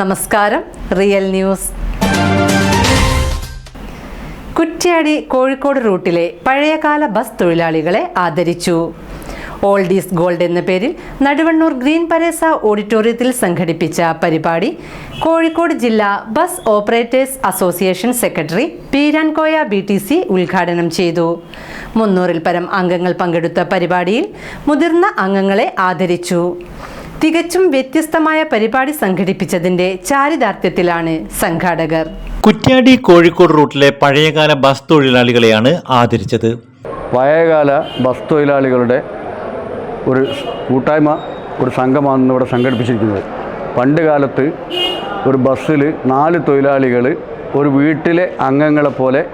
നമസ്കാരം real news. Kuttiady Kozhikode റൂട്ടിലെ പഴയകാല ബസ് തൊഴിലാളികളെ ആദരിച്ചു. ഓൾഡ് ഈസ് ഗോൾഡ് എന്ന പേരിൽ നടുവണ്ണൂർ ഗ്രീൻ പരേസ ഓഡിറ്റോറിയത്തിൽ സംഘടിപ്പിച്ച പരിപാടി കോഴിക്കോട് ജില്ലാ bus operators association secretary Peerankoya B T C ഉദ്ഘാടനം ചെയ്തു. മുന്നൂറിൽ പരം അംഗങ്ങൾ പങ്കെടുത്ത പരിപാടിയിൽ മുതിർന്ന അംഗങ്ങളെ ആദരിച്ചു. തികച്ചും വ്യത്യസ്തമായ പരിപാടി സംഘടിപ്പിച്ചതിന്റെ ചാരിതാർത്ഥ്യത്തിലാണ് സംഘാടകർ. കുറ്റ്യാടി കോഴിക്കോട് റൂട്ടിലെ പഴയകാല ബസ് തൊഴിലാളികളെയാണ് ആദരിച്ചത്. പഴയകാല ബസ് തൊഴിലാളികളുടെ ഒരു കൂട്ടായ്മ ഒരു സംഘമാണ് ഇവിടെ സംഘടിപ്പിച്ചിരിക്കുന്നത്. പണ്ട് കാലത്ത് ഒരു ബസ്സിൽ നാല് തൊഴിലാളികൾ ഒരു വീട്ടിലെ അംഗങ്ങളെ പോലെ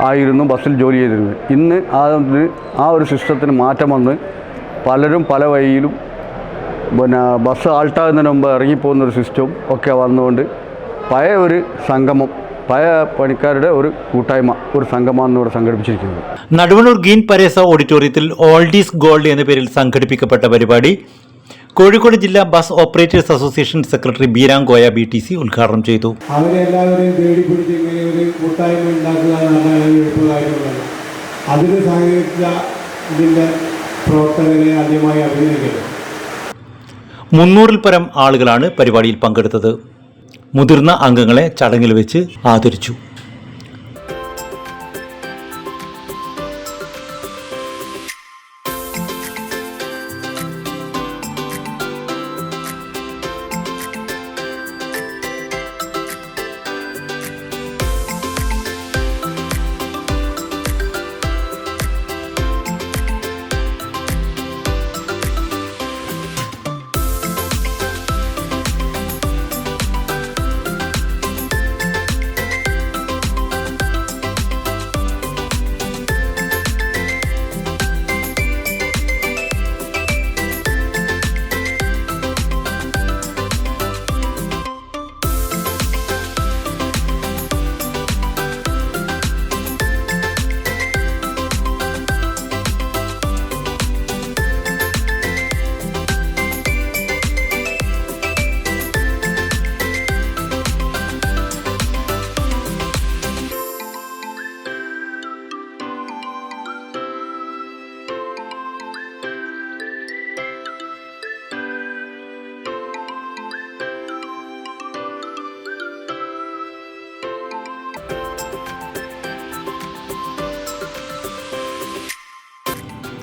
ആയിരുന്നു ബസ്സിൽ ജോലി ചെയ്തിരുന്നത്. ഇന്ന് ആ ഒരു- ആ ഒരു സിസ്റ്റത്തിന് മാറ്റം വന്ന് പലരും പല വഴിയിലും പിന്നെ ബസ് ആൾട്ടാകുന്നതിന് മുമ്പ് ഇറങ്ങിപ്പോകുന്ന ഒരു സിസ്റ്റവും ഒക്കെ വന്നുകൊണ്ട് പഴയ ഒരു സംഗമം പഴയ പണിക്കാരുടെ ഒരു കൂട്ടായ്മ ഒരു സംഗമാണെന്ന് ഇവിടെ സംഘടിപ്പിച്ചിരിക്കുന്നത് നടുവണൂർ ഗീൻ പരേസ ഓഡിറ്റോറിയത്തിൽ ഓൾഡീസ് ഗോൾഡ് എന്ന പേരിൽ സംഘടിപ്പിക്കപ്പെട്ട പരിപാടി കോഴിക്കോട് ജില്ലാ bus operators association secretary Beerankoya B T C ഉദ്ഘാടനം ചെയ്തു. അവരെല്ലാവരെയും പേടിപ്പിടിച്ച് ഇങ്ങനെ ഒരു കൂട്ടായ്മ ഉണ്ടാക്കുക അതിന് സഹകരിച്ച ഇതിന്റെ പ്രവർത്തകരെ ആദ്യമായി അഭിനന്ദിക്കുന്നു. മുന്നൂറിൽ പരം ആളുകളാണ് പരിപാടിയിൽ പങ്കെടുത്തത്. മുതിർന്ന അംഗങ്ങളെ ചടങ്ങിൽ വെച്ച് ആദരിച്ചു.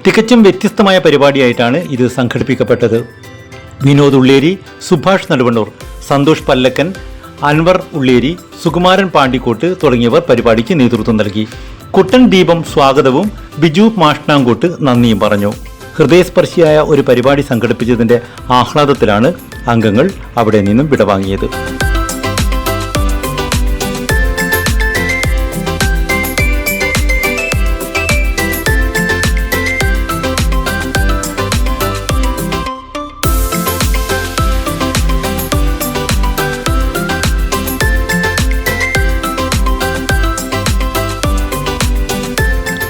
തികച്ചും വ്യത്യസ്തമായ പരിപാടിയായിട്ടാണ് ഇത് സംഘടിപ്പിക്കപ്പെട്ടത്. വിനോദ് ഉള്ളേരി സുഭാഷ് നടുവണ്ണൂർ സന്തോഷ് പല്ലക്കൻ അൻവർ ഉള്ളേരി സുകുമാരൻ പാണ്ടിക്കോട്ട് തുടങ്ങിയവർ പരിപാടിക്ക് നേതൃത്വം നൽകി. കുട്ടൻ ദീപം സ്വാഗതവും ബിജു മാഷ്ണാങ്കോട്ട് നന്ദിയും പറഞ്ഞു. ഹൃദയസ്പർശിയായ ഒരു പരിപാടി സംഘടിപ്പിച്ചതിന്റെ ആഹ്ലാദത്തിലാണ് അംഗങ്ങൾ അവിടെ നിന്നും വിടവാങ്ങിയത്.